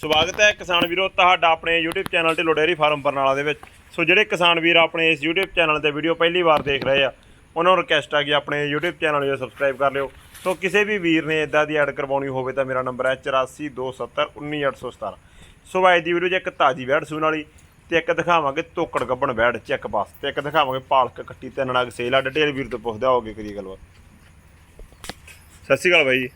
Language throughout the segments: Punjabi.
ਸਵਾਗਤ ਹੈ ਕਿਸਾਨ ਵੀਰੋ ਤੁਹਾਡਾ ਆਪਣੇ YouTube ਚੈਨਲ ਤੇ ਲੋਡੇਰੀ ਫਾਰਮ ਬਰਨਾਲਾ ਦੇ ਵਿੱਚ। ਸੋ ਜਿਹੜੇ ਕਿਸਾਨ ਵੀਰ ਆਪਣੇ ਇਸ YouTube ਚੈਨਲ ਤੇ ਵੀਡੀਓ ਪਹਿਲੀ ਵਾਰ ਦੇਖ ਰਹੇ ਆ, ਉਹਨਾਂ ਨੂੰ ਰਿਕਵੈਸਟ ਆ ਕਿ ਆਪਣੇ YouTube ਚੈਨਲ ਨੂੰ ਸਬਸਕ੍ਰਾਈਬ ਕਰ ਲਿਓ। ਸੋ ਕਿਸੇ ਵੀ ਵੀਰ ਨੇ ਇਦਾਂ ਦੀ ਐਡ ਕਰਵਾਉਣੀ ਹੋਵੇ ਤਾਂ ਮੇਰਾ ਨੰਬਰ ਹੈ 8427191817 ਸੋ ਅੱਜ ਦੀ ਵੀਡੀਓ 'ਚ ਇੱਕ ਤਾਜੀ ਵੈੜ ਸੂਣ ਵਾਲੀ ਤੇ ਇੱਕ ਦਿਖਾਵਾਂਗੇ ਤੋਕੜ ਗੱਬਣ ਵੈੜ ਚੈੱਕ ਪਾਸ ਤੇ, ਇੱਕ ਦਿਖਾਵਾਂਗੇ ਪਾਲਕ ਕੱਟੀ ਤੇ ਨੜਾਗ ਸੇਲ ਆ। ਡਿਟੇਲ ਵੀਰ ਤੋਂ ਪੁੱਛਦਾ ਹੋਗੇ ਕਰੀ ਗੱਲਬਾਤ। ਸਤਿ ਸ਼੍ਰੀ ਅਕਾਲ ਬਾਈ ਜੀ।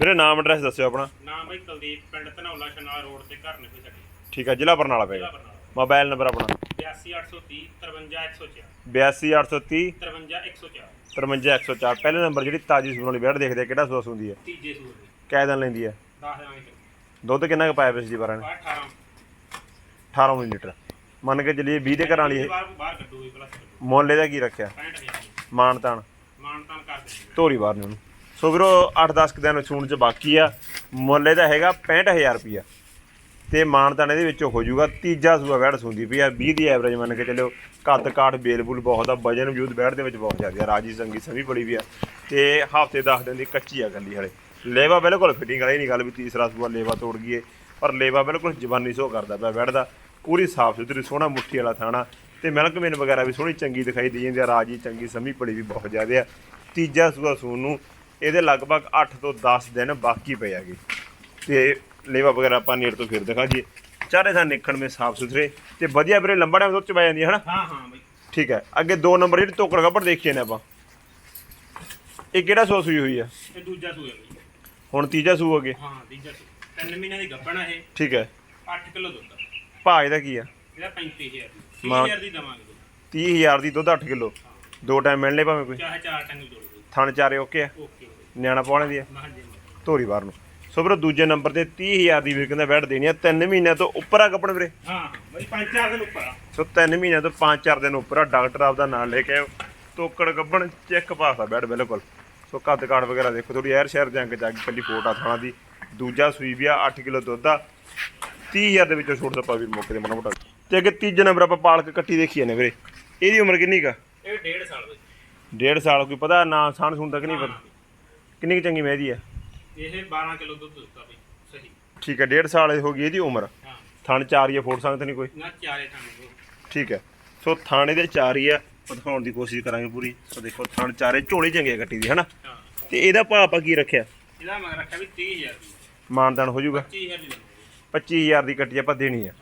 ਮੇਰੇ ਨਾਮ ਐਡਰੈਸ ਦੱਸਿਓ ਆਪਣਾ। ਨਾਮ ਬਈ ਕੁਲਦੀਪ ਪਿੰਡ ਧਨੌਲਾ ਸ਼ਨਾਲ ਰੋਡ ਤੇ ਘਰ ਨੇ ਕੋਈ ਸਾਡੇ ਠੀਕ ਹੈ ਜ਼ਿਲ੍ਹਾ ਬਰਨਾਲਾ ਪਏਗਾ ਬਰਨਾਲਾ। ਮੋਬਾਈਲ ਨੰਬਰ ਆਪਣਾ। 82830 53104 82830 53104 53104 ਪਹਿਲੇ ਨੰਬਰ ਜਿਹੜੀ ਤਾਜੀ ਸੂਣ ਵਾਲੀ ਬੈੜ ਦੇਖਦੇ ਆ ਕਿਹੜਾ ਸੂਸ ਹੁੰਦੀ ਹੈ ਤੀਜੇ ਸੂਰ ਦੇ। ਦਿਨ ਲੈਂਦੀ ਹੈ 10 ਦਿਨਾਂ ਦੁੱਧ ਕਿੰਨਾ ਕੁ ਪਾਇਆ ਪਿਛਲੀ ਜੀ ਬਾਰਾਂ ਨੇ? 18 18 19 ਲੀਟਰ। ਮੰਨ ਕੇ ਚੱਲੀਏ 20 ਦੇ ਘਰਾਂ ਵਾਲੀ ਇਹ ਬਾਹਰ ਬਾਹਰ ਕੱਢੂਗੀ ਪਲੱਸ ਕੱਢੂ ਮੁੱਲ ਇਹਦਾ ਕੀ ਰੱਖਿਆ? 65000 ਮਾਨ ਤਾਨ ਮਾਨ ਤਾਨ ਕਰ ਧੋਰੀ ਬਾਰ ਨੇ ਉਹਨੂੰ। ਸੋ ਵੀਰੋ 8-10 ਦਿਨ ਸੂਣ ਚ ਬਾਕੀ ਆ। ਮੁੱਲ ਇਹਦਾ ਹੈਗਾ 65000 ਰੁਪਿਆ ਤੇ ਮਾਨ ਤਾਨ ਇਹਦੇ ਵਿੱਚੋਂ ਹੋ ਜਾਊਗਾ, ਤੀਜਾ ਸੂਆ ਬੈੜ ਸੁੰਦੀ ਪਈ ਆ। 20 ਦੀ ਐਵਰੇਜ ਮੰਨ ਕੇ ਚੱਲਿਓ ਕੱਦ ਕਾਠ ਬੇਲਬੁਲ ਬਹੁਤ ਆ, ਵਜਨ ਵਜੂਦ ਬੈੜ ਦੇ ਵਿੱਚ ਬਹੁਤ ਜ਼ਿਆਦਾ ਆ। ਰਾਜੀ ਸੰਗੀ ਸਮੀ ਬੜੀ ਵੀ ਆ। ਤੇ ਹਫ਼ਤੇ 10 ਦਿਨ ਦੀ ਕੱਚੀ ਆ ਗੱਲੀ ਹਲੇ। ਲੇਵਾ ਬਿਲਕੁਲ ਫਿਟਿੰਗ ਵਾਲੀ ਨਹੀਂ ਗੱਲ ਵੀ ਤੀਸਰਾ ਸੂਆ ਲੇਵਾ ਤੋੜ ਗਈਏ ਪਰ ਲੇਵਾ ਬਿਲਕੁਲ ਜਬਾਨੀ ਸੋ ਕਰਦਾ ਪਿਆ ਬੈੜ ਦਾ ਪੂਰੀ ਸਾਫ਼ ਸੁਥਰੀ, ਸੋਹਣਾ ਮੁੱਠੀ ਵਾਲਾ ਥਾਣਾ। ਤੇ ਮਿਲਕ ਮੇਨ ਵਗੈਰਾ ਵੀ ਸੋਹਣੀ ਚੰਗੀ ਦਿਖਾਈ ਦੇ ਜਾਂਦੀ ਆ। ਰਾਜੀ, ਚੰਗੀ ਸਮੀ ਬੜੀ ਵੀ ਬਹੁਤ ਜ਼ਿਆਦਾ ਆ। ਤੀਜਾ ਸੂਆ ਸੂਣ ਨੂੰ ਇਹਦੇ ਲਗਭਗ 8 ਤੋਂ 10 ਦਿਨ ਬਾਕੀ ਪਏ ਹੈਗੇ। ਤੇ ਲੇਵਾ ਵਗੈਰਾ ਆਪਾਂ ਨੇੜ ਤੋਂ ਫਿਰ ਦਿਖਾ ਜੀ ਚਾਰੇ ਥਾਂ ਨਿਕਣ ਮੇ ਸਾਫ਼ ਸੁਥਰੇ ਤੇ ਵਧੀਆ ਵੀਰੇ ਲੰਬਾ ਟਾਈਮ ਦੁੱਧ ਚ ਪੈ ਜਾਂਦੀ ਹੈ ਹਨਾ? ਹਾਂ ਹਾਂ ਬਈ। ਠੀਕ ਹੈ ਅੱਗੇ ਦੋ ਨੰਬਰ ਜਿਹੜੀ ਟੋਕਰ ਕੱਪੜ ਦੇਖੀਏ ਨੇ ਆਪਾਂ। ਇਹ ਕਿਹੜਾ ਸੂਆ ਸੂਈ ਹੋਈ ਆ? ਇਹ ਦੂਜਾ ਹੈ ਬਈ। ਹੁਣ ਤੀਜਾ ਸੂ ਗਿਆ ਹਾਂ ਤੀਜਾ ਸੂਰ ਤਿੰਨ ਮਹੀਨਿਆਂ ਦੀ ਗੱਭਣ ਹੈ ਇਹ। ਠੀਕ ਹੈ। 8 ਕਿਲੋ ਦੁੱਧ। ਭਾਅ ਇਹਦਾ ਕੀ ਆ? ਇਹਦਾ 35000 ਦੀ। ਮਾਂ- 30000 ਦੀ ਦਵਾਂਗੇ ਬਈ। 30000 ਦੀ ਦੁੱਧ 8 ਕਿਲੋ। ਦੋ ਟਾਈਮ ਮਿਲਣੇ ਭਾਵੇਂ ਕੋਈ। ਚਾਹੇ ਚਾਰ ਟੰਗ ਜੋੜ ਥਣ ਚਾਰੇ ਓਕੇ ਆ? ਓਕੇ। ਨਿਆਣਾ ਪਾਉਣੇ ਦੀ ਆ। ਜੀ ਧੋਰੀ ਬਾਰ ਨੂੰ। ਸੋ ਵੀਰੋ ਦੂਜੇ ਨੰਬਰ ਤੇ 30000 ਦੀ ਵੀਰ ਕਹਿੰਦਾ ਬੈਠ ਦੇਣੀ ਆ। 3 ਮਹੀਨਿਆਂ ਤੋਂ ਉੱਪਰ ਆ ਕੱਪਣ ਵੀਰੇ। ਹਾਂ ਹਾਂ ਬਈ ਪੰਜ ਚਾਰ ਦਿਨ ਉੱਪਰ ਆ। ਸੋ 3 ਮਹੀਨਿਆਂ ਤੋਂ 5-4 ਦਿਨ ਉੱਪਰ ਆ। ਡਾਕਟਰ ਆਪਦਾ ਨਾਲ ਲੈ ਕੇ ਆਓ ਤੋਕੜ ਗੱਬਣ ਚੈੱਕ ਪਾਸ ਆ ਬੈਡ ਬਿਲਕੁਲ। ਸੋ ਕੱਦ ਕਾਠ ਵਗੈਰਾ ਦੇਖੋ ਥੋੜੀ ਐਰ ਸ਼ਹਿਰ ਜੰਗ ਜਾ ਕੇ ਕੱਲੀ ਫੋਟਾ ਥਾਣਾ ਦੀ। ਦੂਜਾ ਸੂਈ ਵੀ ਆ 8 ਕਿਲੋ ਦੁੱਧ ਆ। 30000 ਦੇ ਵਿੱਚੋਂ ਛੋਟ ਸੱਪਾ ਵੀਰ ਮੌਕੇ ਤੇ ਮਨਾ ਮੋਟਾ। ਤੇ ਅੱਗੇ ਤੀਜੇ ਨੰਬਰ ਆਪਾਂ ਪਾਲਕ ਕੱਟੀ ਦੇਖੀ ਨੇ ਵੀਰੇ। ਇਹਦੀ ਉਮਰ ਕਿੰਨੀ ਕਾ ਇਹ ਡੇਢ ਸਾਲ ਬਈ ਡੇਢ ਸਾਲ ਕੋਈ ਪਤਾ ਨਾ ਸਾਣ ਸੁਣ ਤੱਕ ਨਹੀਂ ਪਤਾ? ਕਿੰਨੀ ਕੁ ਚੰਗੀ ਮਹਿਦੀ ਆ? ਇਹ 12 ਕਿਲੋ ਦੁੱਧ ਦਿੱਤਾ ਬਈ ਸਹੀ। ਠੀਕ ਹੈ ਡੇਢ ਸਾਲ ਹੋ ਗਈ ਇਹਦੀ ਉਮਰ। ਹਾਂ। ਥਣ ਚਾਰ ਹੀ ਆ, ਫੋਟ ਸੰਗਤ ਨਹੀਂ ਕੋਈ? ਨਾ ਚਾਰੇ ਟੰਗ ਠੀਕ ਹੈ ਸੋ ਥਾਣੇ ਦੇ ਚਾਰ ਹੀ ਆ ਉਹ ਦਿਖਾਉਣ ਦੀ ਕੋਸ਼ਿਸ਼ ਕਰਾਂਗੇ ਪੂਰੀ। ਸੋ ਦੇਖੋ ਥਣ ਚਾਰੇ ਝੋਲੀ ਚੰਗੀ ਆ ਕੱਟੀ ਦੀ ਹਨਾ? ਹਾਂ। ਤੇ ਇਹਦਾ ਭਾਅ ਆਪਾਂ ਕੀ ਰੱਖਿਆ? ਇਹਦਾ ਮਗਰ ਰੱਖਿਆ ਵੀ 30000 ਦੀ। ਮਾਨਦਾਨ ਹੋ ਜਾਊਗਾ? 25000 ਦੀ ਦਵਾਂਗੇ 25000 ਦੀ ਕੱਟੀ ਆਪਾਂ ਦੇਣੀ ਆ।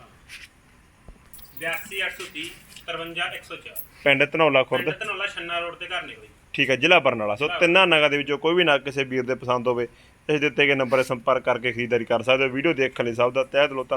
82830 53104 ਪਿੰਡ ਧਨੌਲਾ ਖੁਰਦ। ਪਿੰਡ ਧਨੌਲਾ ਛੰਨਾ ਰੋਡ ਤੇ ਘਰ ਨੇ ਬਈ ਠੀਕ ਹੈ ਜ਼ਿਲ੍ਹਾ ਬਰਨਾਲਾ। ਸੋ ਤਿੰਨਾਂ ਨਗਾਂ ਦੇ ਵਿੱਚੋਂ ਕੋਈ ਵੀ ਨਗ ਕਿਸੇ ਵੀਰ ਦੇ ਪਸੰਦ ਹੋਵੇ ਇਸ ਦਿੱਤੇ ਗਏ ਨੰਬਰ 'ਤੇ ਸੰਪਰਕ ਕਰਕੇ ਖਰੀਦਦਾਰੀ ਕਰ ਸਕਦੇ ਹੋ। ਵੀਡੀਓ ਦੇਖਣ ਲਈ ਸਭ ਦਾ ਤਹਿ ਦਿਲੋਂ ਧੰਨ-